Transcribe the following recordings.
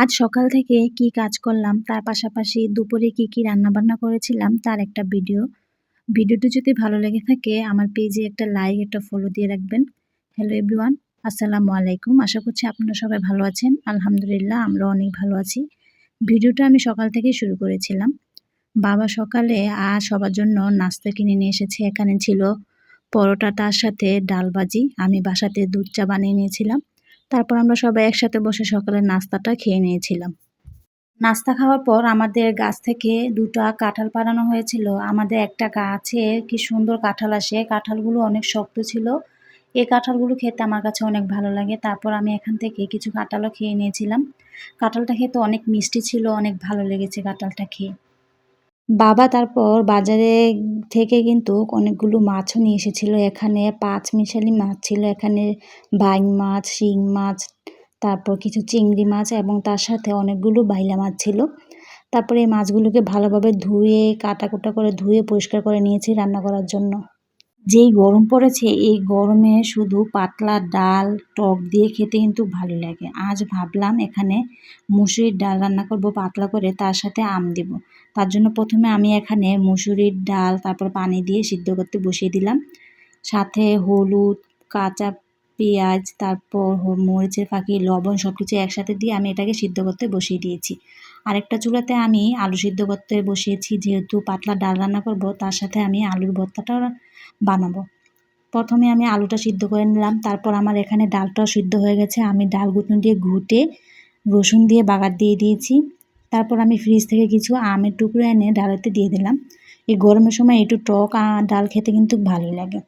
আজ সকাল থেকে কি কাজ করলাম, তার পাশাপাশি দুপুরে কি কি রান্নাবান্না করেছিলাম, তার একটা ভিডিও। ভিডিওটি যদি ভালো লেগে থাকে, আমার পেজে একটা লাইক একটা ফলো দিয়ে রাখবেন। হ্যালো এভরিওয়ান আসসালামু আলাইকুম। আশা করছি আপনারা সবাই ভালো আছেন। আলহামদুলিল্লাহ, আমরা অনেক ভালো আছি। ভিডিওটা আমি সকাল থেকেই শুরু করেছিলাম। বাবা সকালে আর সবার জন্য নাস্তা কিনে নিয়ে এসেছে। এখানে ছিল পরোটা, তার সাথে ডাল ভাজি। আমি বাসাতে দুধ চা বানিয়ে নিয়েছিলাম। তারপর আমরা সবাই একসাথে বসে সকালের নাস্তাটা খেয়ে নিয়েছিলাম। নাস্তা খাওয়ার পর আমাদের গাছ থেকে দুটো কাঁঠাল পাড়ানো হয়েছিল। আমাদের একটা গাছে কি সুন্দর কাঁঠাল আসে। কাঁঠালগুলো অনেক শক্ত ছিল। এই কাঁঠালগুলো খেতে আমার কাছে অনেক ভালো লাগে। তারপর আমি এখান থেকে কিছু কাঁঠালও খেয়ে নিয়েছিলাম। কাঁঠালটা খেতে অনেক মিষ্টি ছিল, অনেক ভালো লেগেছে কাঁঠালটা খেয়ে। বাবা তারপর বাজারে থেকে কিন্তু অনেকগুলো মাছও নিয়ে এসেছিল। এখানে পাঁচ মিশালি মাছ ছিল, এখানে বাইং মাছ, শিং মাছ, তারপর কিছু চিংড়ি মাছ এবং তার সাথে অনেকগুলো বাইলা মাছ ছিল। তারপরে এই মাছগুলোকে ভালোভাবে ধুয়ে কাটা কুটা করে ধুয়ে পরিষ্কার করে নিয়েছি রান্না করার জন্য। যেই গরম পড়েছে, এই গরমে শুধু পাতলা ডাল, টক দিয়ে খেতে কিন্তু ভালো লাগে। আজ ভাবলাম এখানে মুসুরির ডাল রান্না করব পাতলা করে, তার সাথে আম দেব। তার জন্য প্রথমে আমি এখানে মুসুরির ডাল, তারপর পানি দিয়ে সিদ্ধ করতে বসিয়ে দিলাম। সাথে হলুদ, কাঁচা পেঁয়াজ, তারপর মরিচের ফাঁকি, লবণ সব কিছু একসাথে দিয়ে আমি এটাকে সিদ্ধ করতে বসিয়ে দিয়েছি। আরেকটা চুলাতে আমি আলু সিদ্ধ করতে বসিয়েছি, যেহেতু পাতলা ডাল রান্না করব, তার সাথে আমি আলুর ভর্তাটা বানাবো। প্রথমে আমি আলুটা সিদ্ধ করে নিলাম, তারপর আমার এখানে ডালটাও সিদ্ধ হয়ে গেছে। আমি ডাল গুটনো দিয়ে ঘুটে রসুন দিয়ে বাগার দিয়ে দিয়েছি। তারপর আমি ফ্রিজ থেকে কিছু আমের টুকরো এনে ডালেতে দিয়ে দিলাম। এই গরমের সময় একটু টক ডাল খেতে কিন্তু ভালোই লাগে।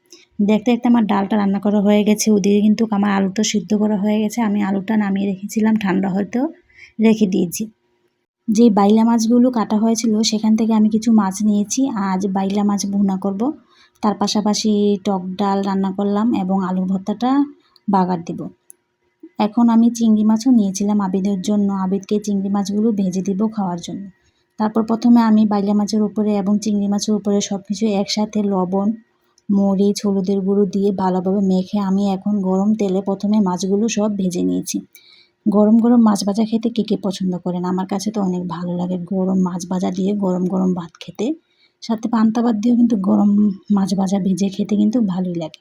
দেখতে দেখতে আমার ডালটা রান্না করা হয়ে গেছে, ওদিকে কিন্তু আমার আলুটা সিদ্ধ করা হয়ে গেছে। আমি আলুটা নামিয়ে রেখেছিলাম, ঠান্ডা হয়তো রেখে দিয়েছি। যে বাইলা মাছগুলো কাটা হয়েছিল, সেখান থেকে আমি কিছু মাছ নিয়েছি। আজ বাইলা মাছ ভুনা করব। তার পাশাপাশি টক ডাল রান্না করলাম এবং আলু ভর্তাটা বাগার দেব। এখন আমি চিংড়ি মাছও নিয়েছিলাম আবিদের জন্য, আবিদকে চিংড়ি মাছগুলো ভেজে দিব খাওয়ার জন্য। তারপর প্রথমে আমি বাইলা মাছের উপরে এবং চিংড়ি মাছের উপরে সব কিছু একসাথে লবণ, মরিচ, হলুদের গুঁড়ো দিয়ে ভালোভাবে মেখে আমি এখন গরম তেলে প্রথমে মাছগুলো সব ভেজে নিয়েছি। গরম গরম মাছ ভাজা খেতে কে কে পছন্দ করেন? আমার কাছে তো অনেক ভালো লাগে গরম মাছ ভাজা দিয়ে গরম গরম ভাত খেতে। সাথে পান্তা ভাত দিয়েও কিন্তু গরম মাছ ভাজা ভেজে খেতে কিন্তু ভালোই লাগে।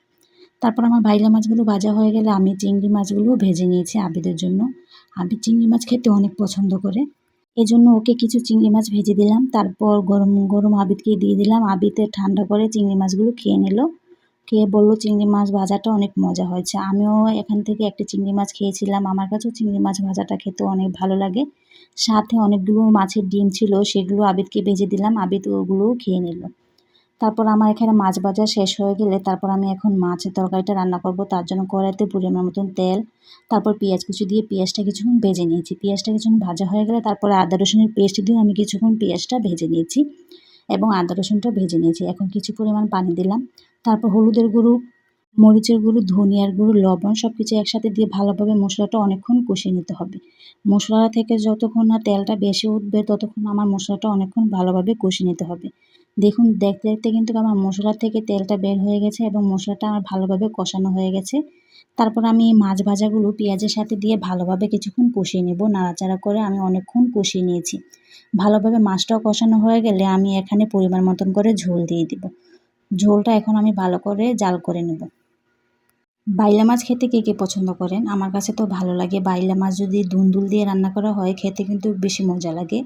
তারপর আমার বাইলা মাছগুলো ভাজা হয়ে গেলে আমি চিংড়ি মাছগুলোও ভেজে নিয়েছি আবিদের জন্য। আবির চিংড়ি মাছ খেতে অনেক পছন্দ করে। এজন্য ওকে কিছু চিংড়ি মাছ ভেজে দিলাম। তারপর গরম গরম আবিদকে দিয়ে দিলাম। আবিতে ঠান্ডা করে চিংড়ি মাছগুলো খেয়ে নিল। খেয়ে বলল, চিংড়ি মাছ ভাজাটা অনেক মজা হয়েছে। আমিও এখান থেকে একটা চিংড়ি মাছ খেয়েছিলাম। আমার কাছেও চিংড়ি মাছ ভাজাটা খেতে অনেক ভালো লাগে। সাথে অনেকগুলো মাছের ডিম ছিল, সেগুলো আবিদকে ভেজে দিলাম। আবিদ ওগুলোও খেয়ে নিল। তারপর আমার এখানে মাছ ভাজা শেষ হয়ে গেলে তারপর আমি এখন মাছের তরকারিটা রান্না করব। তার জন্য কড়াইতে পরিমাণ মতন তেল, তারপর পেঁয়াজ কুচি দিয়ে পেঁয়াজটা কিছুক্ষণ ভেজে নিয়েছি। পেঁয়াজটা কিছুক্ষণ ভাজা হয়ে গেলে তারপরে আদা রসুনের পেস্ট দিয়ে আমি কিছুক্ষণ পেঁয়াজটা ভেজে নিয়েছি এবং আদা রসুনটা ভেজে নিয়েছি। এখন কিছু পরিমাণ পানি দিলাম। তারপর হলুদের গুঁড়ো, মরিচের গুঁড়ো, ধনিয়ার গুঁড়ো, লবণ সব কিছু একসাথে দিয়ে ভালোভাবে মশলাটা অনেকক্ষণ কষিয়ে নিতে হবে। মশলা থেকে যতক্ষণ না তেলটা বেশি উঠবে ততক্ষণ আমার মশলাটা অনেকক্ষণ ভালোভাবে কষিয়ে নিতে হবে। দেখুন, দেখতে দেখতে কিন্তু আমার মশলা থেকে তেলটা বের হয়ে গেছে এবং মশলাটা আমার ভালোভাবে কষানো হয়ে গেছে। তারপর আমি মাছ ভাজাগুলো পেঁয়াজের সাথে দিয়ে ভালোভাবে কিছুক্ষণ কষিয়ে নেব। নাড়াচাড়া করে আমি অনেকক্ষণ কষিয়ে নিয়েছি। ভালোভাবে মাছটাও কষানো হয়ে গেলে আমি এখানে পরিমাণ মতন করে ঝোল দিয়ে দিব। ঝোলটা এখন আমি ভালো করে জাল করে নেব। বাইলা মাছ খেতে কে কে পছন্দ করেন? আমার কাছে তো ভালো লাগে। বাইলা মাছ যদি দুন্দুল দিয়ে রান্না করা হয়, খেতে কিন্তু বেশি মজা লাগে।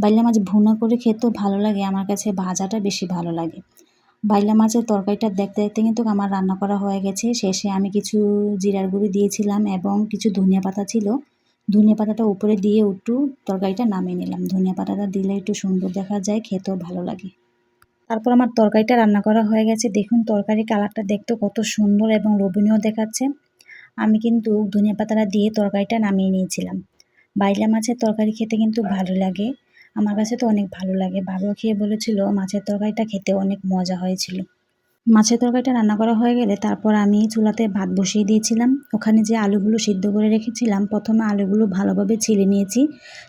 বাইলা মাছ ভুনা করে খেতেও ভালো লাগে, আমার কাছে ভাজাটা বেশি ভালো লাগে। বাইলা মাছের তরকারিটা দেখতে দেখতে কিন্তু আমার রান্না করা হয়ে গেছে। শেষে আমি কিছু জিরার গুঁড়ি দিয়েছিলাম এবং কিছু ধনিয়া পাতা ছিল। ধনিয়া পাতাটা উপরে দিয়ে একটু তরকারিটা নামিয়ে নিলাম। ধনিয়া পাতাটা দিলে একটু সুন্দর দেখা যায়, খেতেও ভালো লাগে। তারপর আমার তরকারিটা রান্না করা হয়ে গেছে। দেখুন তরকারি কালারটা দেখতে কত সুন্দর এবং লোভনীয় দেখাচ্ছে। আমি কিন্তু ধনিয়া পাতাটা দিয়ে তরকারিটা নামিয়ে নিয়েছিলাম। বাইলা মাছের তরকারি খেতে কিন্তু ভালো লাগে। আমার কাছে তো অনেক ভালো লাগে। বাবাও খেয়ে বলেছিল মাছের তরকারিটা খেতে অনেক মজা হয়েছিল। মাছের তরকারিটা রান্না করা হয়ে গেলে তারপর আমি চুলাতে ভাত বসিয়ে দিয়েছিলাম। ওখানে যে আলুগুলো সিদ্ধ করে রেখেছিলাম, প্রথমে আলুগুলো ভালোভাবে ছিলে নিয়েছি।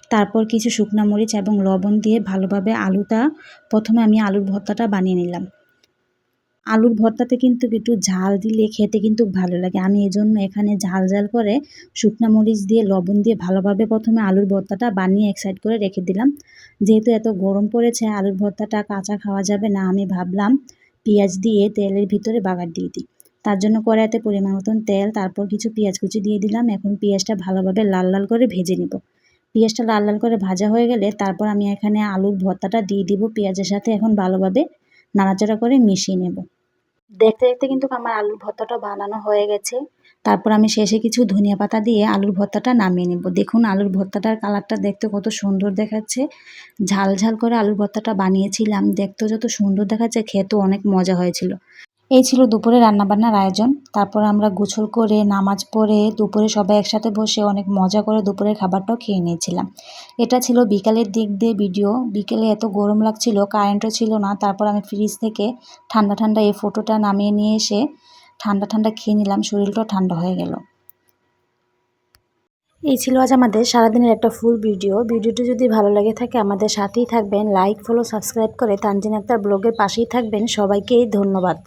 তারপর কিছু শুকনা মরিচ এবং লবণ দিয়ে ভালোভাবে আলুটা, প্রথমে আমি আলুর ভর্তাটা বানিয়ে নিলাম। আলুর ভর্তাতে কিন্তু একটু ঝাল দিলে খেতে কিন্তু ভালো লাগে। আমি এজন্য এখানে ঝাল ঝাল করে শুকনো মরিচ দিয়ে, লবণ দিয়ে ভালোভাবে প্রথমে আলুর ভর্তাটা বানিয়ে এক সাইড করে রেখে দিলাম। যেহেতু এত গরম পড়েছে, আলুর ভর্তাটা কাঁচা খাওয়া যাবে না, আমি ভাবলাম পেঁয়াজ দিয়ে তেলের ভিতরে বাগার দিয়ে দিই। তার জন্য কড়াইতে পরিমাণ মতন তেল, তারপর কিছু পেঁয়াজ কুচি দিয়ে দিলাম। এখন পেঁয়াজটা ভালোভাবে লাল লাল করে ভেজে নিব। পেঁয়াজটা লাল লাল করে ভাজা হয়ে গেলে তারপর আমি এখানে আলুর ভর্তাটা দিয়ে দিব। পেঁয়াজের সাথে এখন ভালোভাবে নাড়াচাড়া করে মিশিয়ে নেব। দেখতে দেখতে কিন্তু আমার আলুর ভর্তাটা বানানো হয়ে গেছে। তারপর আমি শেষে কিছু ধনিয়া পাতা দিয়ে আলুর ভর্তাটা নামিয়ে নেব। দেখুন, আলুর ভর্তাটার কালারটা দেখতে কত সুন্দর দেখাচ্ছে। ঝাল ঝাল করে আলুর ভর্তাটা বানিয়েছিলাম। দেখতেও যত সুন্দর দেখাচ্ছে, খেতেও অনেক মজা হয়েছিল। এই ছিল দুপুরে রান্নাবান্নার আয়োজন। তারপর আমরা গোছল করে, নামাজ পড়ে, দুপুরে সবাই একসাথে বসে অনেক মজা করে দুপুরের খাবারটাও খেয়ে নিয়েছিলাম। এটা ছিল বিকালের দিক দিয়ে ভিডিও বিকেলে এত গরম লাগছিল কারেন্টও ছিল না। তারপর আমি ফ্রিজ থেকে ঠান্ডা ঠান্ডা এই ফটোটা নামিয়ে নিয়ে এসে ঠান্ডা ঠান্ডা খেয়ে নিলাম, শরীরটাও ঠান্ডা হয়ে গেল। এই ছিল আজ আমাদের সারাদিনের একটা ফুল ভিডিও ভিডিওটি যদি ভালো লাগে থাকে, আমাদের সাথেই থাকবেন। লাইক ফলো সাবস্ক্রাইব করে তানজিন আক্তার ব্লগের পাশেই থাকবেন। সবাইকেই ধন্যবাদ।